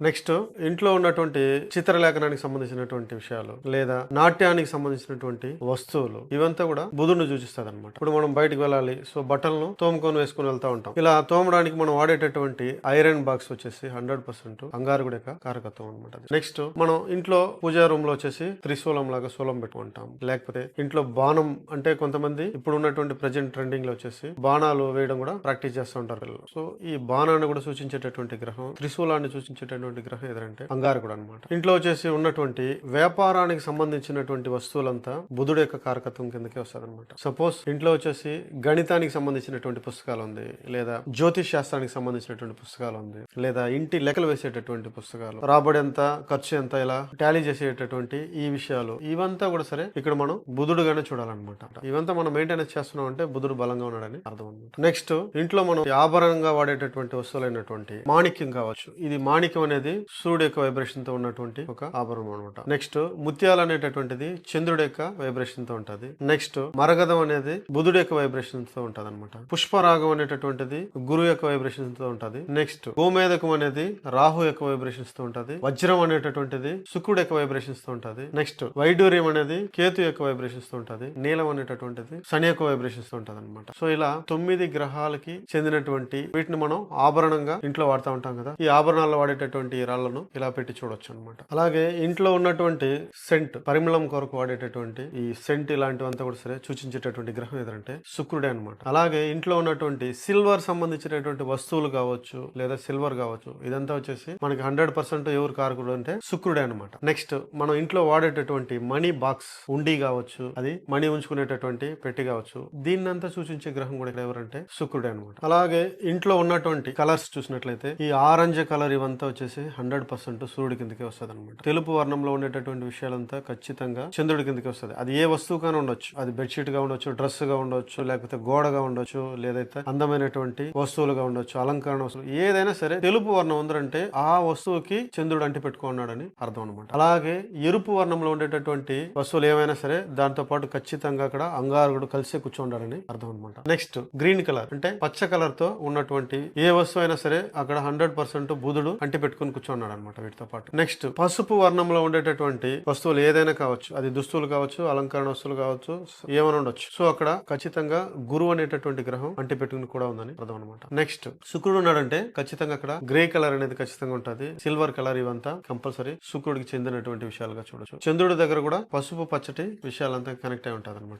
Next ఇంట్లో ఉన్నటువంటి చిత్రలేఖనానికి సంబంధించినటువంటి విషయాలు లేదా నాట్యానికి సంబంధించినటువంటి వస్తువులు ఇవంతా కూడా బుధుడిని సూచిస్తుంది అనమాట ఇప్పుడు మనం బయటకు వెళ్ళాలి సో బట్టలను తోముకొని వేసుకొని వెళ్తా ఉంటాం. ఇలా తోమడానికి మనం వాడేటటువంటి ఐరన్ బాక్స్ వచ్చేసి హండ్రెడ్ పర్సెంట్ అంగారకుడి యొక్క కారకత్వం అనమాట నెక్స్ట్ మనం ఇంట్లో పూజా రూమ్లో వచ్చేసి త్రిశూలం లాగా శూలం పెట్టుకుంటాం. లేకపోతే ఇంట్లో బాణం అంటే కొంతమంది ఇప్పుడు ఉన్నటువంటి ప్రజెంట్ ట్రెండింగ్లో వచ్చేసి బాణాలు వేయడం కూడా ప్రాక్టీస్ చేస్తూ ఉంటారు సో ఈ బాణాన్ని కూడా సూచించేటటువంటి గ్రహం త్రిశూలాన్ని సూచించేటటువంటి గ్రహం ఏదంటే అంగారకుడు అనమాట ఇంట్లో వచ్చేసి ఉన్నటువంటి వ్యాపారానికి సంబంధించినటువంటి వస్తువులంతా బుధుడు యొక్క కారకత్వం కిందకే వస్తుంది అనమాట సపోజ్ ఇంట్లో వచ్చేసి గణితానికి సంబంధించినటువంటి పుస్తకాలు ఉంది లేదా జ్యోతిష్ శాస్త్రానికి సంబంధించినటువంటి పుస్తకాలు ఉంది లేదా ఇంటి లెక్కలు వేసేటటువంటి పుస్తకాలు రాబడి ఎంత ఖర్చు ఎంత ఇలా టాలీ చేసేటటువంటి ఈ విషయాలు ఇవంతా కూడా సరే ఇక్కడ మనం బుధుడుగానే చూడాలన్నమాట. ఇవంతా మనం మెయింటెనెన్స్ చేస్తున్నాం అంటే బుధుడు బలంగా ఉన్నాడని అర్థం అనమాట నెక్స్ట్ ఇంట్లో మనం ఆభరణంగా వాడేటటువంటి వస్తువులైనటువంటి మాణిక్యం కావచ్చు. ఇది మాణిక్యం అనేది సూర్యుడు యొక్క వైబ్రేషన్తో ఉన్నటువంటి ఒక ఆభరణం అనమాట నెక్స్ట్ ముత్యాలు అనేటటువంటిది చంద్రుడు యొక్క వైబ్రేషన్తో ఉంటది. నెక్స్ట్ మరగదం అనేది బుధుడు యొక్క వైబ్రేషన్తో ఉంటది అనమాట పుష్పరాగం అనేటటువంటిది గురువు యొక్క వైబ్రేషన్తో ఉంటది. నెక్స్ట్ గోమేదకం అనేది రాహు యొక్క వైబ్రేషన్స్తో ఉంటది. వజ్రం అనేటటువంటిది శుక్రుడు యొక్క వైబ్రేషన్స్తో ఉంటది. నెక్స్ట్ వైడూర్యం అనేది కేతు యొక్క వైబ్రేషన్స్తో ఉంటది. నీలం అనేటటువంటిది శని యొక్క వైబ్రేషన్స్తో ఉంటది అనమాట సో ఇలా తొమ్మిది గ్రహాలకి చెందినటువంటి వీటిని మనం ఆభరణంగా ఇంట్లో వాడుతూ ఉంటాం కదా. ఈ ఆభరణాల్లో వాడేటటువంటి ఈ రాళ్ళను ఇలా పెట్టి చూడొచ్చు అనమాట అలాగే ఇంట్లో ఉన్నటువంటి సెంట్ పరిమళం కొరకు వాడేటటువంటి ఈ సెంట్ ఇలాంటివంతా కూడా సరే సూచించేటటువంటి గ్రహం ఏదంటే శుక్రుడే అనమాట. అలాగే ఇంట్లో ఉన్నటువంటి సిల్వర్ సంబంధించినటువంటి వస్తువులు కావచ్చు లేదా సిల్వర్ కావచ్చు ఇదంతా వచ్చేసి మనకి హండ్రెడ్ పర్సెంట్ ఎవరు కారకుడు అంటే శుక్రుడే అనమాట. నెక్స్ట్ మనం ఇంట్లో వాడేటటువంటి మనీ బాక్స్ ఉండి కావచ్చు అది మనీ ఉంచుకునేటటువంటి పెట్టి కావచ్చు దీన్నంతా సూచించే గ్రహం కూడా ఎవరంటే శుక్రుడే అనమాట. అలాగే ఇంట్లో ఉన్నటువంటి కలర్స్ చూసినట్లయితే ఈ ఆరెంజ్ కలర్ ఇవంతా వచ్చేసి హండ్రెడ్ పర్సెంట్ సూర్యుడి కిందకి వస్తుంది అనమాట తెలుపు వర్ణంలో ఉండేటటువంటి విషయాలంతా ఖచ్చితంగా చంద్రుడి కిందకి వస్తుంది. అది ఏ వస్తువు కానీ ఉండొచ్చు. అది బెడ్షీట్గా ఉండొచ్చు డ్రెస్గా ఉండొచ్చు లేకపోతే గోడగా ఉండొచ్చు లేదైతే అందమైనటువంటి వస్తువులుగా ఉండొచ్చు అలంకరణ వస్తువులు ఏదైనా సరే తెలుపు వర్ణం ఉందంటే ఆ వస్తువుకి చంద్రుడు అంటి పెట్టుకున్నాడని అర్థం అనమాట అలాగే ఎరుపు వర్ణంలో ఉండేటటువంటి వస్తువులు ఏమైనా సరే దాంతో పాటు ఖచ్చితంగా అక్కడ అంగారకుడు కలిసి కూర్చోండాడని అర్థం అనమాట నెక్స్ట్ గ్రీన్ కలర్ అంటే పచ్చ కలర్తో ఉన్నటువంటి ఏ వస్తువు అయినా సరే అక్కడ హండ్రెడ్ పర్సెంట్ బుధుడు అంటి పెట్టుకుని కూర్చున్నాడు అనమాట వీటితో పాటు. నెక్స్ట్ పసుపు వర్ణంలో ఉండేటటువంటి వస్తువులు ఏదైనా కావచ్చు. అది దుస్తులు కావచ్చు అలంకరణ వస్తువులు కావచ్చు ఏమైనా ఉండొచ్చు. సో అక్కడ ఖచ్చితంగా గురువు అనేటటువంటి గ్రహం అంటి పెట్టుకుని కూడా ఉందని అర్థం అనమాట నెక్స్ట్ శుక్రుడు ఉన్నాడంటే ఖచ్చితంగా అక్కడ గ్రే కలర్ అనేది ఖచ్చితంగా ఉంటుంది. సిల్వర్ కలర్ ఇవంతా కంపల్సరీ శుక్రుడికి చెందినటువంటి విషయాలుగా చూడొచ్చు. చంద్రుడి దగ్గర కూడా పసుపు పచ్చటి విషయాలంతా కనెక్ట్ అయి ఉంటుంది అనమాట